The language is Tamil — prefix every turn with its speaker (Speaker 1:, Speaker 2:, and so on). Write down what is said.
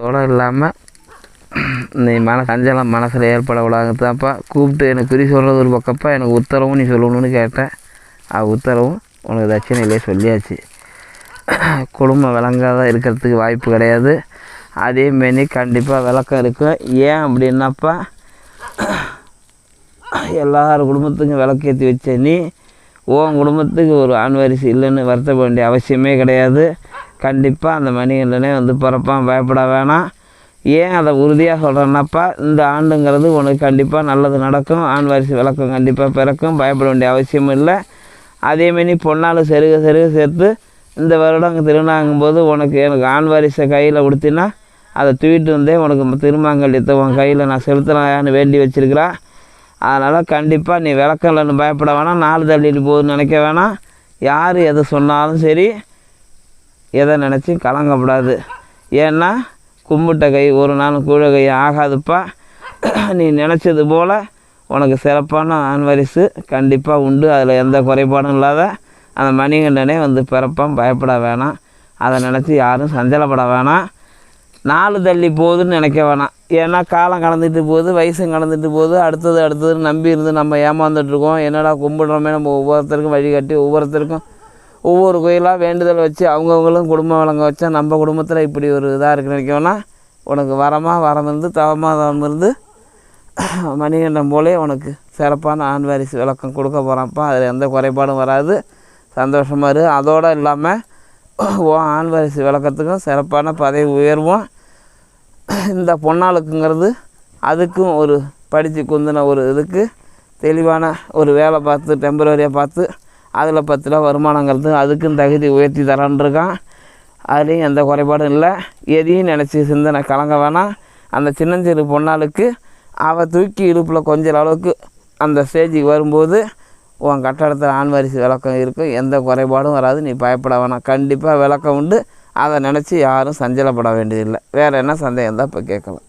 Speaker 1: தோட இல்லாமல் நீ மன சஞ்சலம் மனசில் ஏற்பட விடாதப்பா கூப்பிட்டு எனக்கு குறி சொல்கிறது ஒரு பக்கப்பா எனக்கு உத்தரவும் நீ சொல்லணும்னு கேட்டேன். அது உத்தரவும் உனக்கு தட்சிணையிலே சொல்லியாச்சு. குடும்பம் விளங்காத இருக்கிறதுக்கு வாய்ப்பு கிடையாது. அதேமாரி கண்டிப்பாக விளக்கம் இருக்கும் ஏன் அப்படின்னாப்பா எல்லார் குடும்பத்துக்கும் விளக்கேற்றி வச்ச நீ உன் குடும்பத்துக்கு ஒரு ஆண் வாரிசு இல்லைன்னு வருத்தப்பட வேண்டிய அவசியமே கிடையாது. கண்டிப்பாக அந்த மணிகண்டனே வந்து பிறப்பான். பயப்பட வேணாம். ஏன் அதை உறுதியாக சொல்கிறேன்னாப்பா இந்த ஆண்டுங்கிறது உனக்கு கண்டிப்பாக நல்லது நடக்கும். ஆண் வாரிசு விளக்கம் கண்டிப்பாக பிறக்கும். பயப்பட வேண்டிய அவசியம் இல்லை. அதேமாரி பொண்ணால் செருக செருக சேர்த்து இந்த வருடம் திருநாங்கும்போது உனக்கு எனக்கு ஆண் வாரிசை கையில் கொடுத்தினா அதை தூக்கிட்டு வந்தே உனக்கு திருமாங்கல்யத்தை உன் கையில் நான் செலுத்தலான்னு வேண்டி வச்சிருக்கிறேன் அதனால் கண்டிப்பாக நீ விளக்கம் இல்லைன்னு பயப்பட வேணாம். நாலு தள்ளிட்டு போகுதுன்னு நினைக்க வேணாம். யார் எதை சொன்னாலும் சரி எதை நினச்சி கலங்கப்படாது. ஏன்னா கும்பிட்ட கை ஒரு நாள் கூழ கை ஆகாதுப்பா. நீ நினச்சது போல் உனக்கு சிறப்பான ஆண் வரிசு கண்டிப்பாக உண்டு. அதில் எந்த குறைபாடும் இல்லாத அந்த மணிகண்டனே வந்து பிறப்பான். பயப்பட வேணாம். அதை நினச்சி யாரும் சஞ்சலப்பட வேணாம். நாலு தள்ளி போகுதுன்னு நினைக்க வேணாம். ஏன்னா காலம் கடந்துட்டு போகுது வயசும் கடந்துட்டு போகுது. அடுத்தது அடுத்ததுன்னு நம்பி இருந்து நம்ம ஏமாந்துட்ருக்கோம் என்னடா கும்பிடுறோமே நம்ம ஒவ்வொருத்தருக்கும் வழிகாட்டி ஒவ்வொருத்தருக்கும் ஒவ்வொரு கோயிலாக வேண்டுதல் வச்சு அவங்கவுங்களும் குடும்பம் வழங்க வச்சா நம்ம குடும்பத்தில் இப்படி ஒரு இதாக இருக்குன்னு நினைக்கோன்னா உனக்கு வரமாக வரம் இருந்து தவமாக தவம் இருந்து மணிகண்டம் போலே உனக்கு சிறப்பான ஆண் வாரிசு விளக்கம் கொடுக்க போகிறான்ப்பா அதில் எந்த குறைபாடும் வராது. சந்தோஷமாக இரு. அதோடு இல்லாமல் ஓ ஆண் வாரிசு விளக்கத்துக்கும் சிறப்பான பதவி உயர்வும். இந்த பொன்னாளுக்குங்கிறது அதுக்கும் ஒரு படித்து குந்தின ஒரு இதுக்கு தெளிவான ஒரு வேலை பார்த்து டெம்பரரியாக பார்த்து அதில் பத்து ரூபா வருமானங்கிறது அதுக்கும் தகுதி உயர்த்தி தரான்ருக்கான் அதுலேயும் எந்த குறைபாடும் இல்லை. எதையும் நினச்சி சிந்தனை கலங்க வேணாம். அந்த சின்னஞ்சிறு பொண்ணாளுக்கு அவள் தூக்கி இடுப்பில் கொஞ்சம் அளவுக்கு அந்த ஸ்டேஜுக்கு வரும்போது உன் கட்டடத்தில் ஆண் விளக்கம் இருக்கும் எந்த குறைபாடும் வராது. நீ பயப்பட வேணாம். கண்டிப்பாக விளக்கம் உண்டு. அதை நினச்சி யாரும் சஞ்சலப்பட வேண்டியதில்லை. வேறு என்ன சந்தேகம் தான் இப்போ கேட்கலாம்.